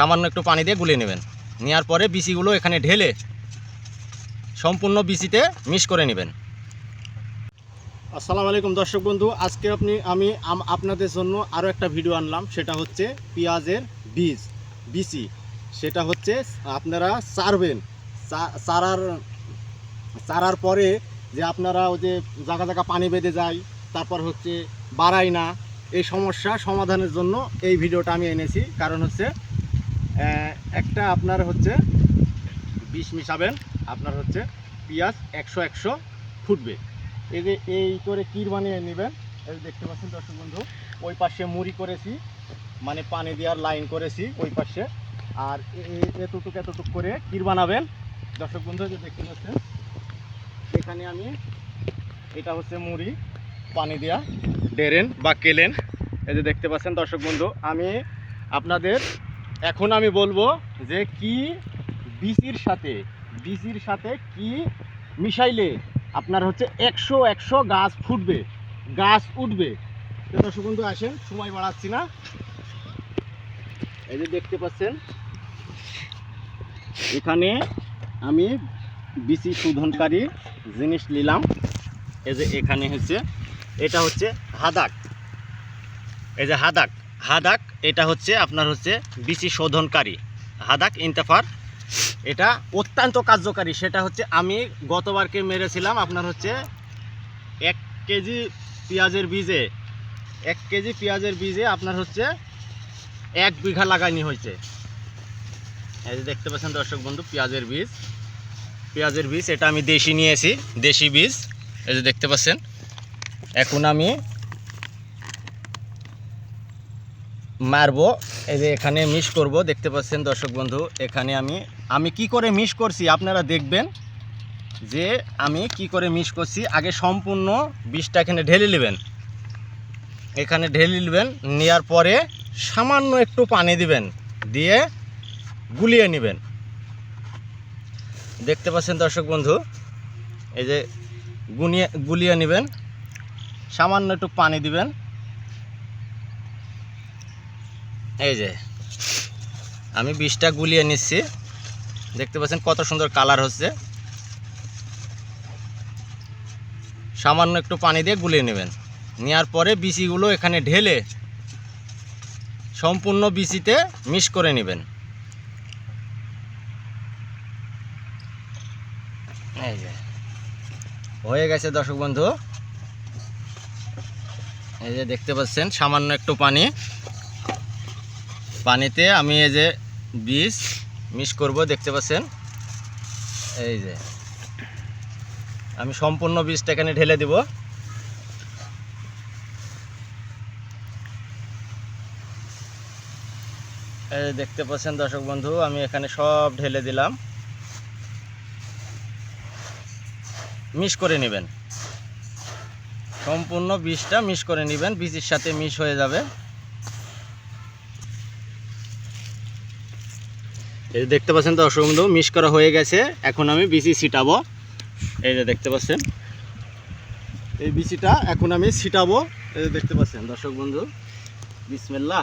সামান্য একটু পানি দিয়ে গুলে নেবেন। নেওয়ার পরে বিচিগুলো এখানে ঢেলে সম্পূর্ণ বিচিতে মিক্স করে নেবেন। আসসালামু আলাইকুম দর্শক বন্ধু, আজকে আপনি, আমি আপনাদের জন্য আরও একটা ভিডিও আনলাম, সেটা হচ্ছে পেঁয়াজের বীজ, বিচি। সেটা হচ্ছে আপনারা চারবেন চারার চারার পরে যে আপনারা ওই যে জায়গা জায়গা পানি বেঁধে যায়, তারপর হচ্ছে বাড়ায় না, এই সমস্যা সমাধানের জন্য এই ভিডিওটা আমি এনেছি। কারণ হচ্ছে একটা আপনার হচ্ছে বিষ মিশাবেন, আপনার হচ্ছে পেঁয়াজ একশো একশো ফুটবে। এই যে এই করে কির বানিয়ে নেবেন, এই দেখতে পাচ্ছেন দর্শক বন্ধু, ওই পাশে মুড়ি করেছি মানে পানি দেওয়ার লাইন করেছি ওই পাশে। আর এতটুক এতটুক করে কির বানাবেন। দর্শক বন্ধু যে দেখতে পাচ্ছেন, এখানে আমি এটা হচ্ছে মুড়ি, পানি দেওয়া ডেরেন বা কেলেন। এই যে দেখতে পাচ্ছেন দর্শক বন্ধু, আমি আপনাদের এখন আমি বলব যে কি বিচির সাথে বিচির সাথে কি মিশাইলে আপনার হচ্ছে একশো একশো গাছ ফুটবে, গাছ উঠবে। দর্শক বন্ধু, আসেন, সময় বাড়াচ্ছি না। এই যে দেখতে পাচ্ছেন, এখানে আমি বিচি শোধনকারী জিনিস নিলাম। এই যে এখানে হচ্ছে, এটা হচ্ছে হাদাক। এই যে হাদাক। হাদাক, এটা হচ্ছে আপনার হচ্ছে বিচি শোধনকারী। হাদাক ইন্তাফার, এটা অত্যন্ত কার্যকারী। সেটা হচ্ছে আমি গতবারকে মেরেছিলাম আপনার হচ্ছে এক কেজি পেঁয়াজের বীজে। এক কেজি পেঁয়াজের বীজে আপনার হচ্ছে এক বিঘা লাগানি হয়েছে। এই যে দেখতে পাচ্ছেন দর্শক বন্ধু, পেঁয়াজের বীজ। পেঁয়াজের বীজ, এটা আমি দেশি নিয়েছি, দেশি বীজ। এই যে দেখতে পাচ্ছেন, এখন আমি মারবো। এই যে এখানে মিস করব, দেখতে পাচ্ছেন দর্শক বন্ধু, এখানে আমি আমি কি করে মিস করছি আপনারা দেখবেন যে আমি কি করে মিস করছি। আগে সম্পূর্ণ বিষটা এখানে ঢেলে নেবেন। এখানে ঢেলে নেবেন, নেওয়ার পরে সামান্য একটু পানি দিবেন, দিয়ে গুলিয়ে নেবেন। দেখতে পাচ্ছেন দর্শক বন্ধু, এই যে গুনিয়ে, গুলিয়ে নেবেন, সামান্য একটু পানি দিবেন। এই যে, আমি বিষটা গুলিয়ে নিচ্ছি। দেখতে পাচ্ছেন কত সুন্দর কালার হচ্ছে। সামান্য একটু পানি দিয়ে গুলিয়ে নেবেন। নেওয়ার পরে বিচিগুলো এখানে ঢেলে সম্পূর্ণ বিচিতে মিক্স করে নেবেন। এই যে, হয়ে গেছে দর্শক বন্ধু। এই যে দেখতে পাচ্ছেন সামান্য একটু পানি। পানিতে আমি এই যে বীজ মিক্স করব, দেখতে পাচ্ছেন? এই যে। আমি সম্পূর্ণ বীজটা এখানে ঢেলে দিব। এই দেখতে পাচ্ছেন দর্শক বন্ধু, আমি এখানে সব ঢেলে দিলাম। মিক্স করে নেবেন। সম্পূর্ণ বীজটা মিক্স করে নেবেন, বীজের সাথে মিক্স হয়ে যাবে। এই দেখতে পাচ্ছেন দর্শক বন্ধু মিস করা হয়ে গেছে। এখন আমি বিচি ছিটাবো। এই যে দেখতে পাচ্ছেন। এই বিচিটা এখন আমি ছিটাবো। এই যে দেখতে পাচ্ছেন দর্শক বন্ধু। বিসমিল্লাহ।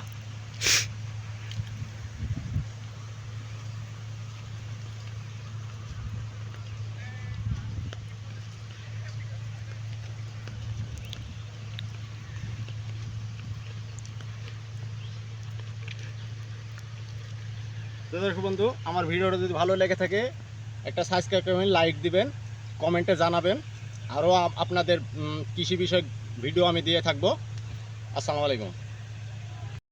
তো দর্শক বন্ধু, আমার ভিডিওটা যদি ভালো লেগে থাকে, একটা সাবস্ক্রাইব করবেন লাইক দিবেন কমেন্টে জানাবেন। আরও আপনাদের কৃষি বিষয়ক ভিডিও আমি দিয়ে থাকব। আসসালামু আলাইকুম।